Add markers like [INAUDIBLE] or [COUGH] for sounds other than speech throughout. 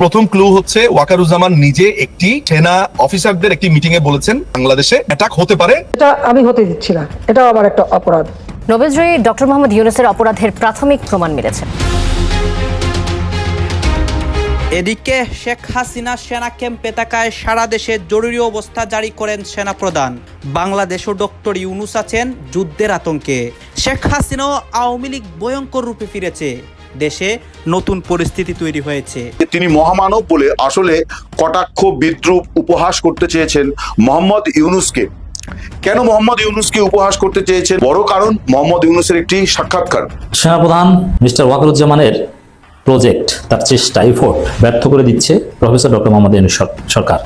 প্রথম ক্লু হচ্ছে ওয়াকারুজ্জামান নিজে একটি সেনা অফিসারদের একটি মিটিং এ বলেছেন বাংলাদেশে অ্যাটাক হতে পারে। এটা আমি হতে দিচ্ছি না। এটাও আমার একটা অপরাধ। নোবেলজয়ী ডক্টর মোহাম্মদ ইউনুসের অপরাধের প্রাথমিক প্রমাণ মিলেছে। এদিকে শেখ হাসিনা সেনা ক্যাম্পে থাকায় সারা দেশে জরুরি অবস্থা জারি করেন সেনাপ্রধান। বাংলাদেশও ডক্টর ইউনুস আছেন যুদ্ধের আতঙ্কে। শেখ হাসিনাও আওয়ামী লীগ ভয়ঙ্কর রূপে ফিরেছে। দেশে নতুন পরিস্থিতি তৈরি হয়েছে। তিনি মহামানব বলে আসলে কটাক্ষ বিদ্রুপ উপহাস করতে চেয়েছেন মোহাম্মদ ইউনুসকে। কেন মোহাম্মদ ইউনুসকে উপহাস করতে চেয়েছেন? বড় কারণ মোহাম্মদ ইউনুসের একটি সাক্ষাৎকার। সেনাপ্রধান মিস্টার ওয়াকারুজ্জামানের প্রজেক্ট তার চেষ্টা এফোর্ট ব্যর্থ করে দিচ্ছে প্রফেসর ডক্টর মোহাম্মদ ইউনুস সরকার।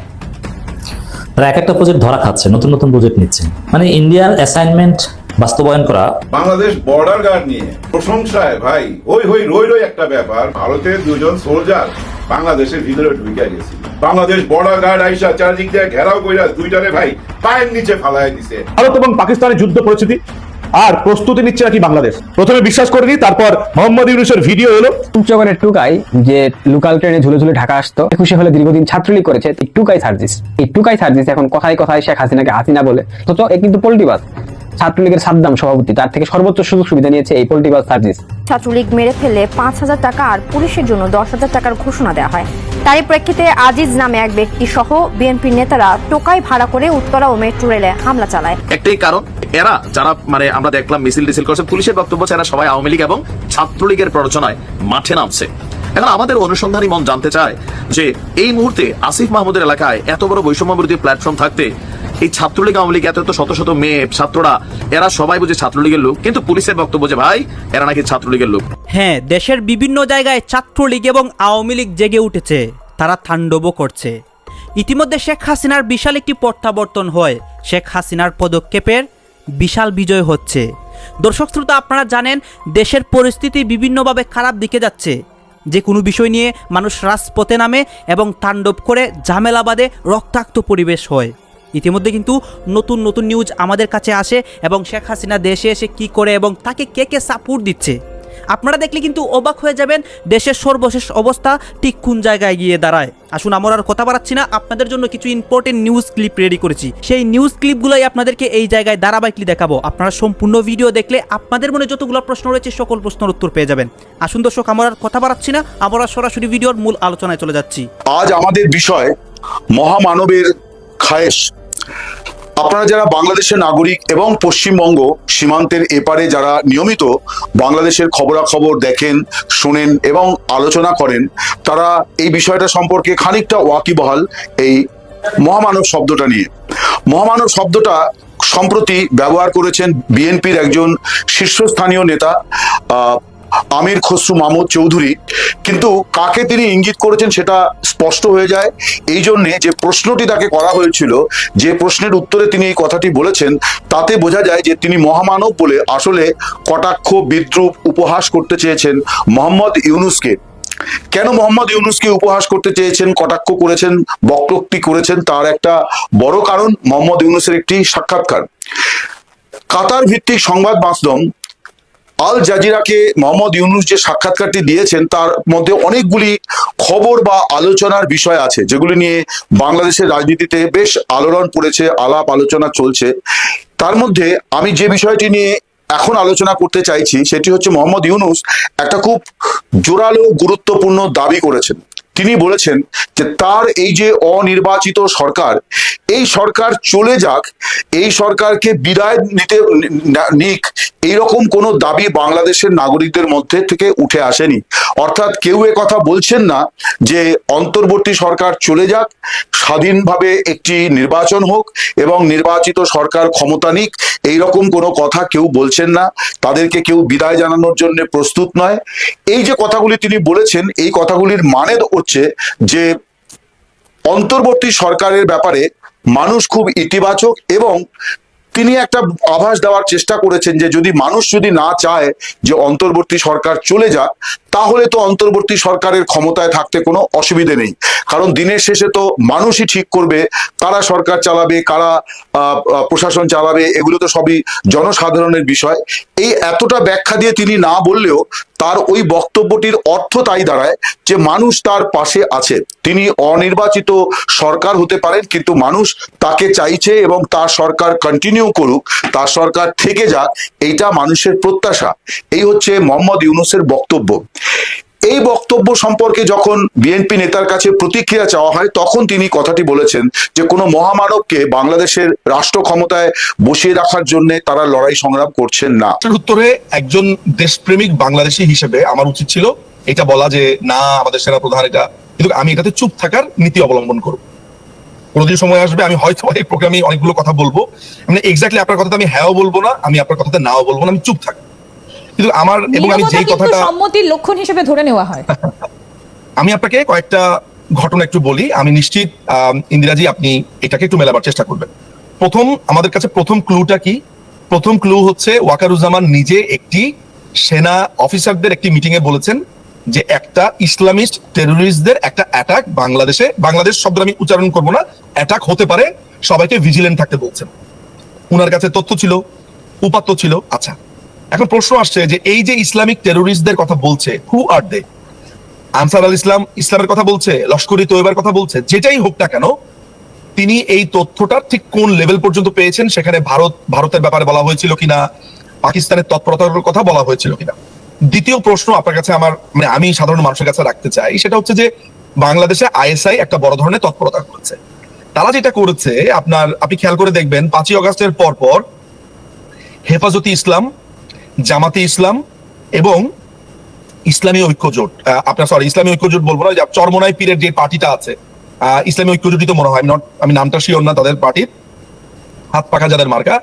তারা এক একটা প্রজেক্ট ধরা খাচ্ছে নতুন নতুন প্রজেক্ট নিচ্ছে। মানে ইন্ডিয়ার অ্যাসাইনমেন্ট বাস্তবায়ন করা। বাংলাদেশ বর্ডার গার্ড নিয়ে প্রশংসায় ভাই ওই হই রই রই একটা ব্যাপার। ভারতের দুজন সোলজার বাংলাদেশের ভিতরে ঢুকে গেছে। বাংলাদেশ বর্ডার গার্ড আইসা চারদিক দিয়ে ঘেরাও কইরা দুইটারে ভাই পায়ের নিচে ফালায় দিছে। ভারত এবং পাকিস্তানের যুদ্ধ পরিস্থিতি। আর প্রস্তুতি নিচ্ছে নাকি বাংলাদেশ? প্রথমে বিশ্বাস করিনি তারপর মোহাম্মদ ইউনুসের ভিডিও এলো। পঞ্চগড়ের টুকাই যে লোকাল ট্রেনে ঝুলে ঝুলে ঢাকা আসতো খুশি হলে দীর্ঘদিন ছাত্রলীগ করেছে এই টুকাই সার্জিস। এই টুকাই সার্জিস এখন কথায় কথায় শেখ হাসিনাকে হাসিনা বলে। অথচ এ কিন্তু পোল্টিবাস ছাত্রলীগের সাদ্দাম সভাপতি তার থেকে সর্বোচ্চ সুযোগ সুবিধা নিয়েছে এই পোল্টিবাস সার্জিস ছাত্রলীগ মেরে ফেলে পাঁচ হাজার টাকা আর পুলিশের জন্য দশ হাজার টাকার ঘোষণা দেওয়া হয়। তারই প্রেক্ষিতে আজিজ নামে এক ব্যক্তি সহ বিএনপির নেতারা টোকাই ভাড়া করে উত্তরা ও মেট্রো রেলে হামলা চালায়। একটাই কারণ এরা যারা মানে আমরা দেখলাম মিছিল টিছিল করছে পুলিশের বক্তব্য এরা সবাই আওয়ামী লীগ এবং ছাত্রলীগের প্ররোচনায় মাঠে নামছে। এখন আমাদের অনুসন্ধানী মন জানতে চায় যে এই মুহূর্তে আসিফ মাহমুদের এলাকায় এত বড় বৈষম্য বিরোধী প্ল্যাটফর্ম থাকতে এই ছাত্রলীগ আওয়ামী লীগ, এত শত শত মেয়ে, ছাত্ররা, এরা সবাই বুঝে ছাত্রলীগের লোক। কিন্তু পুলিশের বক্তব্য যে, ভাই, এরা নাকি ছাত্রলীগের লোক? হ্যাঁ দেশের বিভিন্ন জায়গায় ছাত্রলীগ এবং আওয়ামী লীগ জেগে উঠেছে। তারা তাণ্ডবও করছে। ইতিমধ্যে শেখ হাসিনার বিশাল একটি প্রত্যাবর্তন হয়। শেখ হাসিনার পদক্ষেপের বিশাল বিজয় হচ্ছে। দর্শক শ্রোতা, আপনারা জানেন, দেশের পরিস্থিতি বিভিন্নভাবে খারাপ দিকে যাচ্ছে। যে কোনো বিষয় নিয়ে মানুষ রাজপথে নামে এবং তাণ্ডব করে ঝামেলাবাদে রক্তাক্ত পরিবেশ হয়। ইতিমধ্যে কিন্তু নতুন নতুন নিউজ আমাদের কাছে আসে এবং শেখ হাসিনা দেশে এসে কি করে এবং তাকে কে কে সাপোর্ট দিচ্ছে। আপনারা দেখলে কিন্তু অবাক হয়ে যাবেন, দেশের সর্বশেষ অবস্থা ঠিক কোন জায়গায় গিয়ে দাঁড়ায়। আসুন, আমরা আর কথা বাড়াচ্ছি না, আপনাদের জন্য কিছু ইম্পর্টেন্ট নিউজ ক্লিপ রেডি করেছি। সেই নিউজ ক্লিপগুলোই আপনাদেরকে এই জায়গায় ধারাবাহিকলি দেখাবো। আপনারা সম্পূর্ণ ভিডিও দেখলে আপনাদের মনে যতগুলো প্রশ্ন রয়েছে, সকল প্রশ্নের উত্তর পেয়ে যাবেন। আসুন দর্শক, আমরা আর কথা বাড়াচ্ছি না, আমরা সরাসরি ভিডিওর মূল আলোচনায় চলে যাচ্ছি। আজ আমাদের বিষয় মহামানবের খায়েশ। আপনারা যারা বাংলাদেশের নাগরিক এবং পশ্চিমবঙ্গ সীমান্তের এপারে যারা নিয়মিত বাংলাদেশের খবরাখবর দেখেন, শোনেন এবং আলোচনা করেন, তারা এই বিষয়টা সম্পর্কে খানিকটা ওয়াকিবহাল এই মহামানব শব্দটা নিয়ে। মহামানব শব্দটা সম্প্রতি ব্যবহার করেছেন বিএনপির একজন শীর্ষস্থানীয় নেতা আমির খসরু মাহমুদ চৌধুরী। কিন্তু কাকে তিনি ইঙ্গিত করেছেন সেটা স্পষ্ট হয়ে যায়। এই জন্যে যে প্রশ্নটি তাকে করা হয়েছিল, যে প্রশ্নের উত্তরে তিনি এই কথাটি বলেছেন, তাতে বোঝা যায় যে তিনি মহামানব বলে আসলে কটাক্ষ, বিদ্রুপ উপহাস করতে চেয়েছেন মোহাম্মদ ইউনুসকে। কেন মোহাম্মদ ইউনুসকে উপহাস করতে চেয়েছেন, কটাক্ষ করেছেন বক্তব্য করেছেন, তার একটা বড় কারণ, মোহাম্মদ ইউনুসের একটি সাক্ষাৎকার। কাতার ভিত্তিক সংবাদ মাধ্যম আল জাজিরাকে মোহাম্মদ ইউনুস যে সাক্ষাৎকারটি দিয়েছেন, তার মধ্যে অনেকগুলি খবর বা আলোচনার বিষয় আছে, যেগুলি নিয়ে বাংলাদেশের রাজনীতিতে বেশ আলোড়ন পড়েছে, আলাপ আলোচনা চলছে। তার মধ্যে আমি যে বিষয়টি নিয়ে এখন আলোচনা করতে চাইছি, সেটি হচ্ছে মোহাম্মদ ইউনুস একটা খুব জোরালো, গুরুত্বপূর্ণ দাবি করেছেন। তিনি বলেছেন যে তার এই যে অনির্বাচিত সরকার, এই সরকার চলে যাক, এই সরকারকে বিদায় নিতে নিক, এইরকম কোনো দাবি বাংলাদেশের নাগরিকদের মধ্যে থেকে উঠে আসেনি। অর্থাৎ কেউ এ কথা বলছেন না যে অন্তর্বর্তী সরকার চলে যাক, স্বাধীনভাবে একটি নির্বাচন হোক এবং নির্বাচিত সরকার ক্ষমতা নিক, এইরকম কোনো কথা কেউ বলছেন না। তাদেরকে কেউ বিদায় জানানোর জন্য প্রস্তুত নয়। এই যে কথাগুলি তিনি বলেছেন, এই কথাগুলির মানে হচ্ছে যে অন্তর্বর্তী সরকারের ব্যাপারে মানুষ খুব ইতিবাচক এবং তিনি একটা আভাস দেওয়ার চেষ্টা করেছেন যে যদি মানুষ যদি না চায় যে অন্তর্বর্তী সরকার চলে যাক তাহলে তো অন্তর্বর্তী সরকারের ক্ষমতায় থাকতে কোনো অসুবিধে নেই। কারণ দিনের শেষে তো মানুষই ঠিক করবে, কারা সরকার চালাবে, কারা প্রশাসন চালাবে, এগুলো তো সবই জনসাধারণের বিষয়। এই এতটা ব্যাখ্যা দিয়ে তিনি না বললেও তার ওই বক্তব্যটির অর্থ তাই দাঁড়ায় যে মানুষ তার পাশে আছে। তিনি অনির্বাচিত সরকার হতে পারেন, কিন্তু মানুষ তাকে চাইছে এবং তার সরকার কন্টিনিউ করুক, তার সরকার থেকে যাক, এইটা মানুষের প্রত্যাশা। এই হচ্ছে মোহাম্মদ ইউনুসের বক্তব্য। এই বক্তব্য সম্পর্কে যখন বিএনপি নেতার কাছে প্রতিক্রিয়া চাওয়া হয়, তখন তিনি কথাটি বলেছেন যে, কোনো মহামানবকে বাংলাদেশের রাষ্ট্র ক্ষমতায় বসিয়ে রাখার জন্য তারা লড়াই সংগ্রাম করছেন না। উত্তরে একজন দেশপ্রেমিক বাংলাদেশী হিসেবে আমার উচিত ছিল এটা বলা যে, না, আমাদের সেনা প্রধান এটা। কিন্তু আমি এটাতে চুপ থাকার নীতি অবলম্বন করব। কোনোদিন সময় আসবে, আমি হয়তো এই প্রোগ্রামে অনেকগুলো কথা বলব। মানে এক্স্যাক্টলি আপনার কথাতে আমি হ্যাঁও বলব না, আমি আপনার কথাতে নাও বলব না, আমি চুপ থাকব। কিন্তু আমার এবং আমি কথাটা সম্মতির লক্ষণ হিসেবে ধরে নেওয়া হয়। [LAUGHS] আমি আপনাকে কয়েকটা ঘটনা একটু বলি। আমি নিশ্চিত ইন্দিরাজি আপনি এটাকে একটু মেলাবার চেষ্টা করবেন। প্রথম আমাদের কাছে প্রথম ক্লুটা কি? প্রথম ক্লু হচ্ছে ওয়াকারুজ্জামান নিজে একটি সেনা অফিসারদের একটি মিটিং এ বলেছেন যে একটা ইসলামিস্ট টেরোরিস্টদের একটা অ্যাটাক বাংলাদেশে বাংলাদেশ শব্দ আমি উচ্চারণ করব না অ্যাটাক হতে পারে সবাইকে ভিজিলেন্ট থাকতে বলছেন। উনার কাছে তথ্য ছিল উপাত্ত ছিল আচ্ছা। এখন প্রশ্ন আসছে যে এই যে ইসলামিক টেরোরিস্টদের কথা বলছে হু আর দে আনসার আল ইসলাম ইসলামের কথা বলছে লস্করি তৈবার কথা বলছে, যেটাই হোক না কেন, তিনি এই তথ্যটা ঠিক কোন লেভেল পর্যন্ত পেয়েছেন সেখানে ভারত, ভারতের ব্যাপারে বলা হয়েছিল কিনা, পাকিস্তানের তৎপরতার কথা বলা হয়েছিল কিনা? দ্বিতীয় প্রশ্ন আপনার কাছে আমার মানে আমি সাধারণ মানুষের কাছে রাখতে চাই, সেটা হচ্ছে যে বাংলাদেশে আইএসআই একটা বড় ধরনের তৎপরতা করেছে। তারা যেটা করেছে, আপনার, আপনি খেয়াল করে দেখবেন, পাঁচই অগস্টের পর পর হেফাজতি ইসলাম জামাতে ইসলাম এবং ইসলামী ঐক্য জোট। আহ, আপনার সরি ইসলামী ঐক্য জোট বলব না চরমনাই পীরের যে পার্টিটা আছে। ইসলামী ঐক্য জোটই তো মনে হয় নট আমি নামটা শিওর না তাদের পার্টির হাত পাখা যাদের মার্কা।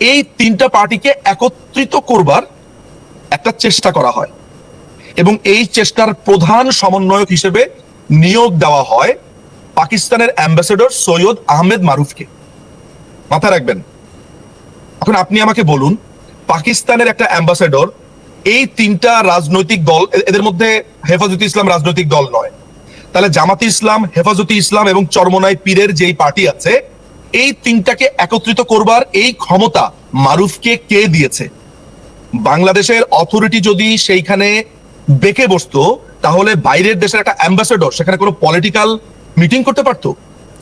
এই তিনটা পার্টিকে একত্রিত করবার একটা চেষ্টা করা হয়। এবং এই চেষ্টার প্রধান সমন্বয়ক হিসেবে নিয়োগ দেওয়া হয় পাকিস্তানের অ্যাম্বাসেডর সৈয়দ আহমেদ মারুফকে। মাথায় রাখবেন। এখন আপনি আমাকে বলুন পাকিস্তানের একটা অ্যাম্বাসেডর এই তিনটা রাজনৈতিক দল এদের মধ্যে হেফাজতে ইসলাম রাজনৈতিক দল নয়। তাহলে জামাতি ইসলাম হেফাজতে ইসলাম এবং চরমনাই পীরের যেই পার্টি আছে এই তিনটাকে একত্রিত করবার এই ক্ষমতা মারুফকে কে দিয়েছে? বাংলাদেশের অথরিটি যদি সেইখানে বেঁকে বসতো তাহলে বাইরের দেশের একটা অ্যাম্বাসেডর সেখানে কোনো পলিটিক্যাল মিটিং করতে পারতো?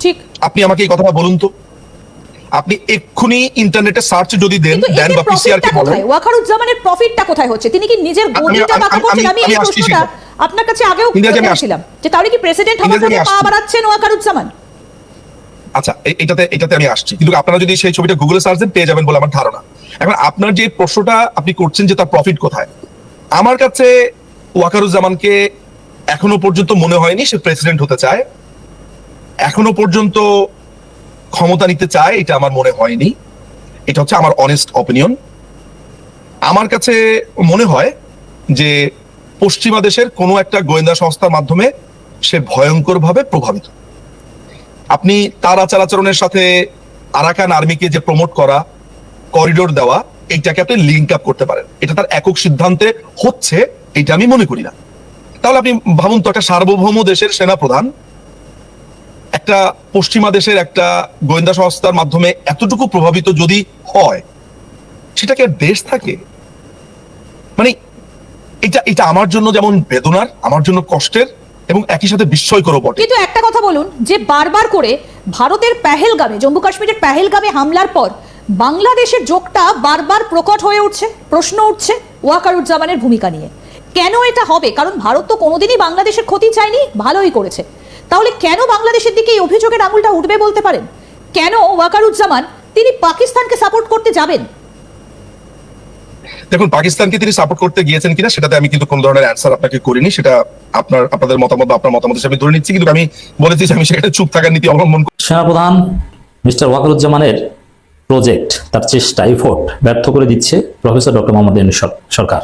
ঠিক। আপনি আমাকে এই কথাটা বলুন তো। আপনি এক্ষুনি ইন্টারনেটে সার্চ যদি দেন দেন বা পিসিআর কে বলেন। ওয়াকারুজ্জামানের প্রফিটটা কোথায় হচ্ছে? তিনি কি নিজের গদিটা বাঁকা করছেন? আমি এই প্রশ্নটা আপনার কাছে আগেও করেছিলাম যে তাহলে কি প্রেসিডেন্ট হওয়ার জন্য পা। বাড়াচ্ছেন ওয়াকারুজ্জামান? আচ্ছা এটাতে এটাতে আমি আসছি। কিন্তু আপনারা যদি সেই ছবিটা গুগলে সার্চ দেন পেয়ে যাবেন বলে আমার ধারণা। এখন আপনার যে প্রশ্নটা আপনি করছেন যে তার প্রফিট কোথায় আমার কাছে ওয়াকারুজ্জামানকে এখনও পর্যন্ত মনে হয়নি সে প্রেসিডেন্ট হতে চায়। এখনও পর্যন্ত ক্ষমতা নিতে চায়, এটা আমার মনে হয়নি। এটা হচ্ছে আমার অনেস্ট অপিনিয়ন আমার কাছে মনে হয় যে পশ্চিমা দেশের কোনো একটা গোয়েন্দা সংস্থার মাধ্যমে সে ভয়ঙ্করভাবে প্রভাবিত। আপনি তার আচার আচরণের সাথে আরাকান আর্মিকে যে প্রমোট করা করিডোর দেওয়া, এইটাকে আপনি লিঙ্ক আপ করতে পারেন। এটা তার একক সিদ্ধান্তে হচ্ছে, এটা আমি মনে করি না। তাহলে আপনি ভাবুন তো, একটা সার্বভৌম দেশের সেনা প্রধান একটা পশ্চিমা দেশের একটা গোয়েন্দা সংস্থার মাধ্যমে এতটুকু প্রভাবিত যদি হয় সেটাকে দেশ থাকে? মানে এটা এটা আমার জন্য যেমন বেদনার, আমার জন্য কষ্টের এবং একই সাথে বিস্ময়করও বটে। কিন্তু একটা কথা বলুন, যে বারবার করে ভারতের পেহেলগামে, জম্মু কাশ্মীরের পেহেলগামে হামলার পর বাংলাদেশের যোগটা বারবার প্রকট হয়ে উঠছে, প্রশ্ন উঠছে ওয়াকারুজ্জামানের ভূমিকা নিয়ে। কেন এটা হবে? কারণ ভারত তো কোনোদিনই বাংলাদেশের ক্ষতি চায়নি, ভালোই করেছে। তাহলে কেন বাংলাদেশের দিকে এই অভিযোগের আঙুলটা উঠবে বলতে পারেন? কেন ওয়াকারুজ্জামান তিনি পাকিস্তানকে সাপোর্ট করতে যাবেন? দেখুন পাকিস্তানকে তিনি সাপোর্ট করতে গিয়েছেন কিনা সেটাতে আমি কিন্তু কোন ধরনের অ্যান্সার আপনাকে করিনি। সেটা আপনার আপনাদের মতামত বা আপনার মতামত হিসেবে ধরে নিচ্ছি। কিন্তু আমি বলেছি আমি সেটা চুপ থাকার নীতি অবলম্বন করব। সেনাপ্রধান মিস্টার ওয়াকারুজ্জামানের প্রজেক্ট তার চেষ্টা এফোর্ট ব্যর্থ করে দিচ্ছে প্রফেসর ডক্টর মোহাম্মদ ইউনূস সরকার।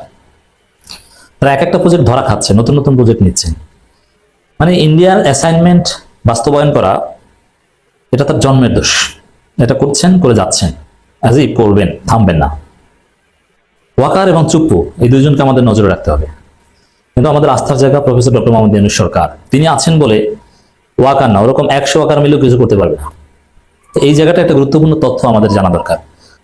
তারা এক একটা প্রজেক্ট ধরা খাচ্ছে নতুন নতুন প্রজেক্ট নিচ্ছেন মানে ইন্ডিয়ার অ্যাসাইনমেন্ট বাস্তবায়ন করা, এটা তার জন্মের দোষ। এটা করছেন, করে যাচ্ছেন। আজই করবেন থামবেন না। ওয়াকার এবং চুপ্পু, এই দুইজনকে আমাদের নজরে রাখতে হবে। কিন্তু আমাদের আস্থার জায়গা প্রফেসর ডক্টর মোহাম্মদ ইউনুস সরকার। তিনি আছেন বলে ওয়াকার না, ওরকম একশো ওয়াকার মিলেও কিছু করতে পারবে না। এই জায়গাটা একটা গুরুত্বপূর্ণ তথ্য আমাদের জানা দরকার।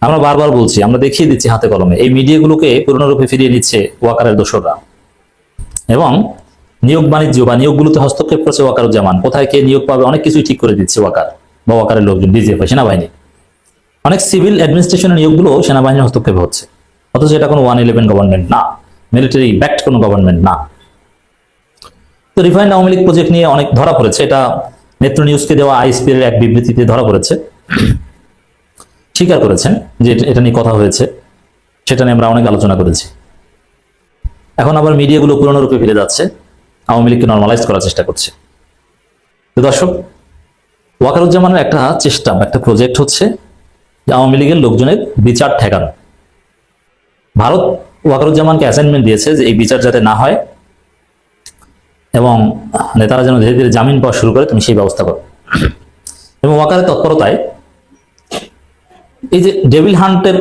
আমরা বারবার বলছি, আমরা দেখিয়ে দিচ্ছি হাতে কলমে, এই মিডিয়াগুলোকে পূর্ণরূপে ফিরিয়ে নিচ্ছে ওয়াকারের দোষররা এবং নিয়োগ বাণিজ্য বা নিয়োগগুলোতে হস্তক্ষেপ করছে ওয়াকারুজ্জামান। কোথায় কে নিয়োগ পাবে? অনেক কিছুই ঠিক করে দিচ্ছে ওয়াকার বা ওয়াকারের লোকজন, ডিজিএফ সেনাবাহিনী। অনেক সিভিল অ্যাডমিনিস্ট্রেশনের নিয়োগগুলো সেনাবাহিনীর হস্তক্ষেপ হচ্ছে। অথচ এটা কোনো ওয়ান ইলেভেন গভর্নমেন্ট না। মিলিটারি ব্যাক্ট কোনো গভর্নমেন্ট না। তো রিফাইন্ড আওয়ামী লীগ প্রজেক্ট নিয়ে অনেক ধরা পড়েছে। এটা নেত্র নিউজকে দেওয়া আইএসপির এক বিবৃতিতে ধরা পড়েছে। স্বীকার করেছেন যে এটা নিয়ে কথা হয়েছে। সেটা নিয়ে আমরা অনেক আলোচনা করেছি। এখন আবার মিডিয়াগুলো পুরনো রূপে ফিরে যাচ্ছে। আওয়ামী লীগকে নর্মালাইজ করার চেষ্টা করছে। তো দর্শক, ওয়াকারুজ্জামানের একটা চেষ্টা, একটা প্রজেক্ট হচ্ছে যে আওয়ামী লীগের লোকজনের বিচার ঠেকানো। ভারত ওয়াকারুজ্জামানকে অ্যাসাইনমেন্ট দিয়েছে যে এই বিচার যাতে না হয় এবং নেতারা যেন ধীরে ধীরে জামিন পাওয়া শুরু করে, তুমি সেই ব্যবস্থা করো। এবং ওয়াকারের তৎপরতায় এই যে ডেভিল হান্টের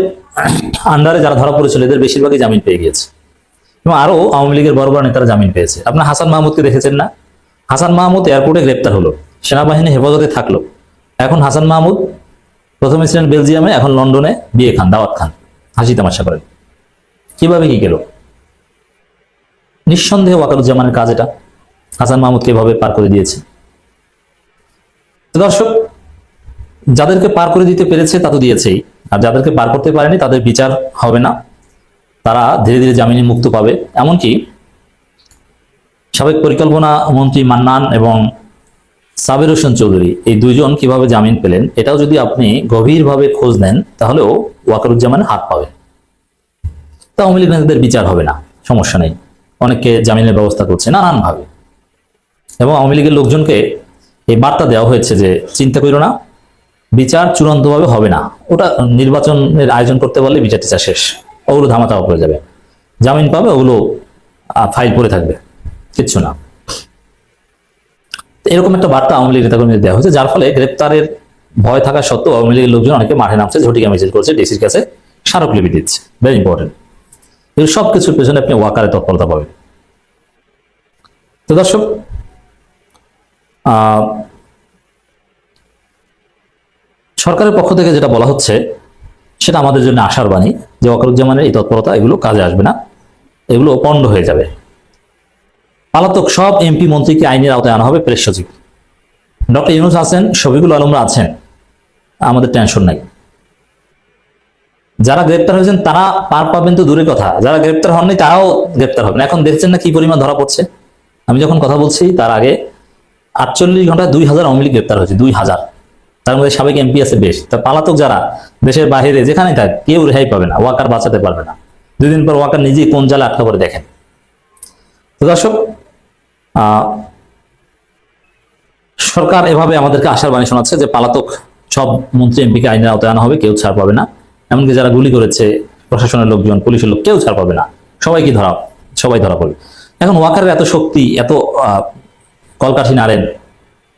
আন্ডারে যারা ধরা পড়েছিল, এদের বেশিরভাগই জামিন পেয়ে গিয়েছে। এবং আরও আওয়ামী লীগের বড় বড় নেতারা জামিন পেয়েছে। আপনার হাসান মাহমুদকে দেখেছেন না? হাসান মাহমুদ এয়ারপোর্টে গ্রেপ্তার হলো, সেনাবাহিনী হেফাজতে থাকল। এখন হাসান মাহমুদ প্রথমে ছিলেন বেলজিয়ামে, এখন লন্ডনে বিয়ে খান, দাওয়াত খান। হাসি তামাশা করেন। কীভাবে কি গেল? নিঃসন্দেহে ওয়াকারুজ্জামানের কাজ এটা। হাসান মাহমুদকে এভাবে পার করে দিয়েছে। দর্শক, যাদেরকে পার করে দিতে পেরেছে তা তো দিয়েছেই। আর যাদেরকে পার করতে পারেনি, তাদের বিচার হবে না। তারা ধীরে ধীরে জামিনে মুক্ত পাবে। এমনকি সাবেক পরিকল্পনা মন্ত্রী মান্নান এবং সাবের হোসেন চৌধুরী এই দুইজন কীভাবে জামিন পেলেন, এটাও যদি আপনি গভীরভাবে খোঁজ নেন, তাহলেও ওয়াকারুজ্জামানের হাত পাবে তা আওয়ামী নেতাদের বিচার হবে না, সমস্যা নেই। অনেককে জামিনের ব্যবস্থা করছে নানানভাবে। এবং আওয়ামী লীগের লোকজনকে এই বার্তা দেওয়া হয়েছে যে চিন্তা করো না, বিচার চূড়ান্তভাবে হবে না। ওটা নির্বাচনের আয়োজন করতে পারলে বিচার টিচার শেষ। ওগুলো ধামাচাপা পড়ে যাবে। জামিন পাবে, ওগুলো ফাইল পড়ে থাকবে। কিচ্ছু না। এরকম একটা বার্তা আওয়ামী লীগ নেতাকর্মীদের দেওয়া হয়েছে, যার ফলে গ্রেপ্তারের ভয় থাকা সত্ত্বেও আওয়ামী লীগের লোকজন অনেকে মাঠে নামছে, ঝটিকা মিছিল করছে, ডিসির কাছে স্মারকলিপি দিচ্ছে। ভেরি ইম্পর্টেন্ট এগুলো সব কিছুর পেছনে আপনি ওয়াকারে তৎপরতা পাবেন। তো দর্শক সরকারের পক্ষ থেকে যেটা বলা হচ্ছে সেটা আমাদের জন্য আশার বাণী যে ওয়াকারুজ্জামানের এই তৎপরতা এগুলো কাজে আসবে না। এগুলো পণ্ড হয়ে যাবে। পালাতক সব এমপি মন্ত্রীকে আইনের আওতায় আনা হবে প্রেস সচিব। ডক্টর ইউনুস আছেন শফিকুল আলমরা আছেন, আমাদের টেনশন নাই। যারা গ্রেপ্তার হয়েছেন তারা পার পাবেন তো দূরের কথা। যারা গ্রেপ্তার হননি তারাও গ্রেপ্তার হবেন এখন দেখছেন না কি পরিমাণ ধরা পড়ছে? আমি যখন কথা বলছি তার আগে আটচল্লিশ ঘন্টায় দুই হাজার আওয়ামী লীগ গ্রেপ্তার হয়েছে, দুই হাজার। তার মধ্যে সাবেক এমপি আছে বেশ। তা পালাতক যারা, দেশের বাইরে যেখানে থাক, কেউ রেহাই পাবে না, ওয়াকার বাঁচাতে পারবে না। দুই দিন পর ওয়াকার নিজেই কোন জালে আটকা করে দেখেন। তো দর্শক সরকার এভাবে আমাদেরকে আশার বাণী শোনাচ্ছে যে পালাতক সব মন্ত্রী এমপিকে আইনের আওতায় আনা হবে, কেউ ছাড় পাবে না। এমনকি যারা গুলি করেছে, প্রশাসনের লোকজন, পুলিশের লোক, কেউ ছাড় পাবে না। সবাইকে ধরা, সবাই ধরা পড়বে। এখন ওয়াকারের এত শক্তি, এত কলকাঠি নাড়েন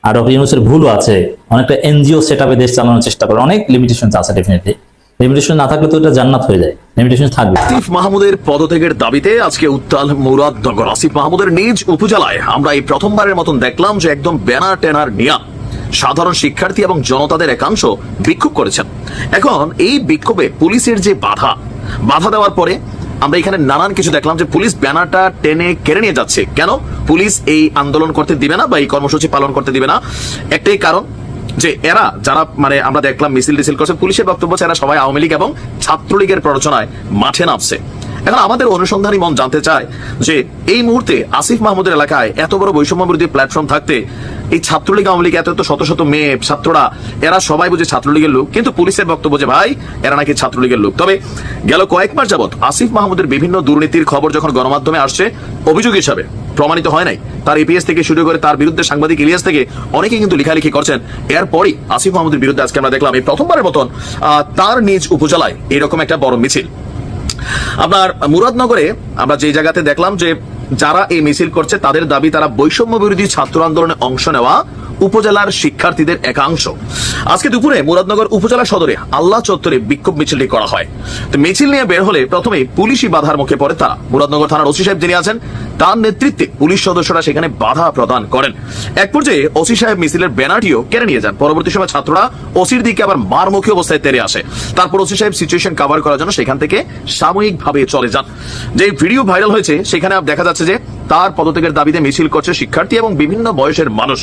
আর ডক্টর ইউনুসের ভুলও আছে। অনেকটা এনজিও সেট আপে দেশ চালানোর চেষ্টা করে। অনেক লিমিটেশন আছে ডেফিনেটলি লিমিটেশন না থাকলে তো এটা জান্নাত হয়ে যায়। লিমিটেশন থাকবে। আসিফ মাহমুদের পদত্যাগের দাবিতে আজকে উত্তাল মুরাদনগর আসিফ মাহমুদের নিজ উপজেলায় আমরা এই প্রথমবারের মতন দেখলাম যে একদম ব্যানার টেনার নিয়া সাধারণ শিক্ষার্থী এবং জনতাদের একাংশ বিক্ষোভ করেছেন। এখন এই বিক্ষোভে পুলিশের যে বাধা বাধা দেওয়ার পরে আমরা এখানে নানান কিছু দেখলাম যে পুলিশ ব্যানারটা টেনে কেড়ে নিয়ে যাচ্ছে। কেন? পুলিশ এই আন্দোলন করতে দিবে না বা এই কর্মসূচি পালন করতে দিবে না। একটাই কারণ যে এরা যারা মানে আমরা দেখলাম মিছিল টিছিল করছে, পুলিশের বক্তব্য এরা সবাই আওয়ামী লীগ এবং ছাত্রলীগের প্ররোচনায় মাঠে নামছে। এখন আমাদের অনুসন্ধানী মন জানতে চায় যে এই মুহূর্তে আসিফ মাহমুদের এলাকায় এত বড় বৈষম্য বিরোধী প্ল্যাটফর্ম থাকতে এই ছাত্রলীগ, আওয়ামী লীগ, এত শত শত মেয়ে, ছাত্ররা, এরা সবাই বুঝে ছাত্রলীগের লোক। কিন্তু পুলিশের বক্তব্য যে, ভাই, এরা নাকি ছাত্রলীগের লোক। তবে গেল কয়েক মাস যাবত আসিফ মাহমুদের বিভিন্ন দুর্নীতির খবর যখন গণমাধ্যমে আসছে, অভিযোগ হিসাবে প্রমাণিত হয় নাই। তার এপিএস থেকে শুরু করে তার বিরুদ্ধে সাংবাদিক ইলিয়াস থেকে অনেকে কিন্তু লেখালেখি করছেন। এরপরই আসিফ মাহমুদের বিরুদ্ধে আজকে আমরা দেখলাম এই প্রথমবারের মতন তার নিজ উপজেলায় এরকম একটা বড় মিছিল। আপনার মুরাদনগরে আমরা যে জায়গাতে দেখলাম যে যারা এই মিছিল করছে, তাদের দাবি তারা বৈষম্য বিরোধী ছাত্র আন্দোলনে অংশ নেওয়া উপজেলার শিক্ষার্থীদের একাংশ। আজকে দুপুরে মুরাদনগর উপজেলা সদরে আল্লাহ চত্বরে বিক্ষোভ মিছিলটি করা হয়। তো মিছিল নিয়ে বের হলে প্রথমে পুলিশি বাধার মুখে পড়ে তারা। মুরাদনগর থানার ওসি সাহেব যিনি আছেন, তার নেতৃত্বে পুলিশ সদস্যরা সেখানে বাধা প্রদান করেন। এক পর্যায়ে ওসি সাহেব মিছিলের ব্যানারটিও কেড়ে নিয়ে যান। পরবর্তী সময় ছাত্ররা ওসির দিকে আবার মারমুখী অবস্থায় তেরে আসে। তারপর ওসি সাহেব সিচুয়েশন কভার করার জন্য সেখান থেকে সাময়িকভাবে চলে যান। যে ভিডিও ভাইরাল হয়েছে, সেখানে দেখা যাচ্ছে যে তার পদত্যাগের দাবিতে মিছিল করছে শিক্ষার্থী এবং বিভিন্ন বয়সের মানুষ।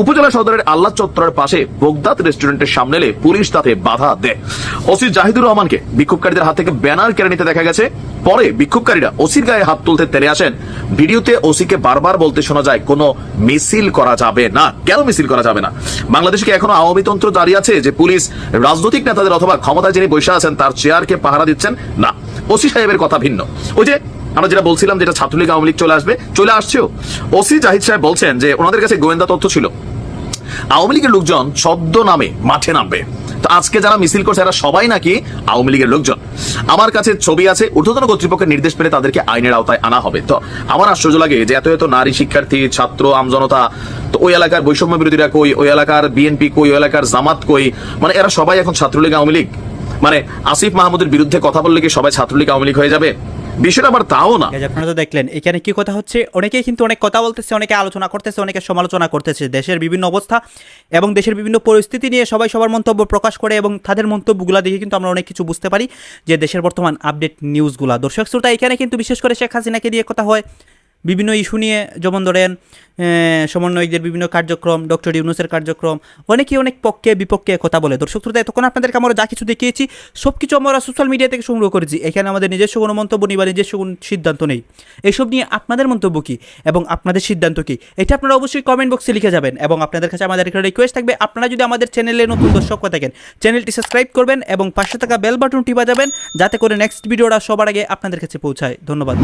উপজেলা সদরের আল্লাহ চত্বরের পাশে বগদাদ রেস্টুরেন্টের সামনে এলে পুলিশ তাতে বাধা দেয়। ওসি জাহিদুর রহমানকে বিক্ষোভকারীদের হাত থেকে ব্যানার কেড়ে নিতে দেখা গেছে। পরে বিক্ষোভকারীরা ওসির গায়ে হাত তুলতে তেরে আসেন। ভিডিওতে ওসিকে বারবার বলতে শোনা যায়, কোনো মিছিল করা যাবে না। কেন মিছিল করা যাবে না? বাংলাদেশে কি এখনও আওয়ামী তন্ত্র জারি আছে যে পুলিশ রাজনৈতিক নেতাদের অথবা ক্ষমতায় যিনি বসে আছেন, তার চেয়ারকে পাহারা দিচ্ছেন? না। ওসি সাহেবের কথা ভিন্ন। ওই যে আমরা যেটা বলছিলাম যেটা ছাত্রলীগ আওয়ামী লীগ চলে আসবে, চলে আসছেও। ওসি জাহিদ সাহেব বলছেন যে ওনাদের কাছে গোয়েন্দা তথ্য ছিল। আওয়ামী লীগের লোকজন ছদ্ম নামে মাঠে নামবে। তো আজকে যারা মিছিল করছে, এরা সবাই নাকি আওয়ামী লীগের লোকজন। আমার কাছে ছবি আছে, ঊর্ধ্বতন কর্তৃপক্ষের নির্দেশ পেলে তাদেরকে আইনের আওতায় আনা হবে। তো আমার আশ্চর্য লাগে যে এত এত নারী শিক্ষার্থী, ছাত্র, আমজনতা, তো ওই এলাকার বৈষম্য বিরোধীরা কই? ওই এলাকার বিএনপি কই? ওই এলাকার জামাত কই? মানে এরা সবাই এখন ছাত্রলীগ আওয়ামী লীগ। মানে আসিফ মাহমুদের বিরুদ্ধে কথা বললে কি সবাই ছাত্রলীগ আওয়ামী লীগ হয়ে যাবে? বিষয়টা আবার তাও না। আপনারা তো দেখলেন, এখানে কি কথা হচ্ছে? অনেকেই কিন্তু অনেক কথা বলতেছে, অনেকে আলোচনা করতেছে, অনেকে সমালোচনা করতেছে। দেশের বিভিন্ন অবস্থা এবং দেশের বিভিন্ন পরিস্থিতি নিয়ে সবাই সবার মন্তব্য প্রকাশ করে এবং তাদের মন্তব্যগুলো দেখে কিন্তু আমরা অনেক কিছু বুঝতে পারি যে দেশের বর্তমান আপডেট নিউজগুলো দর্শক শ্রোতা, এখানে কিন্তু বিশেষ করে শেখ হাসিনাকে দিয়ে কথা হয়। বিভিন্ন ইস্যু নিয়ে যেমন ধরেন সমন্বয়কদের বিভিন্ন কার্যক্রম, ডক্টর ইউনুসের কার্যক্রম, অনেকেই অনেক পক্ষে বিপক্ষে কথা বলে। দর্শক শ্রোতা, এতক্ষণ আপনাদেরকে আমরা যা কিছু দেখিয়েছি সব কিছু আমরা সোশ্যাল মিডিয়া থেকে সংগ্রহ করেছি। এখানে আমাদের নিজস্ব কোনো মন্তব্য নেই বা নিজস্ব কোনো সিদ্ধান্ত নেই। এইসব নিয়ে আপনাদের মন্তব্য কী এবং আপনাদের সিদ্ধান্ত কী? এটা আপনারা অবশ্যই কমেন্ট বক্সে লিখে যাবেন এবং আপনাদের কাছে আমাদের একটা রিকোয়েস্ট থাকবে। আপনারা যদি আমাদের চ্যানেলে নতুন দর্শক হয়ে থাকেন চ্যানেলটি সাবস্ক্রাইব করবেন এবং পাশে থাকা বেল বাটনটি বাজাবেন, যাতে করে নেক্সট ভিডিওটা সবার আগে আপনাদের কাছে পৌঁছায়। ধন্যবাদ।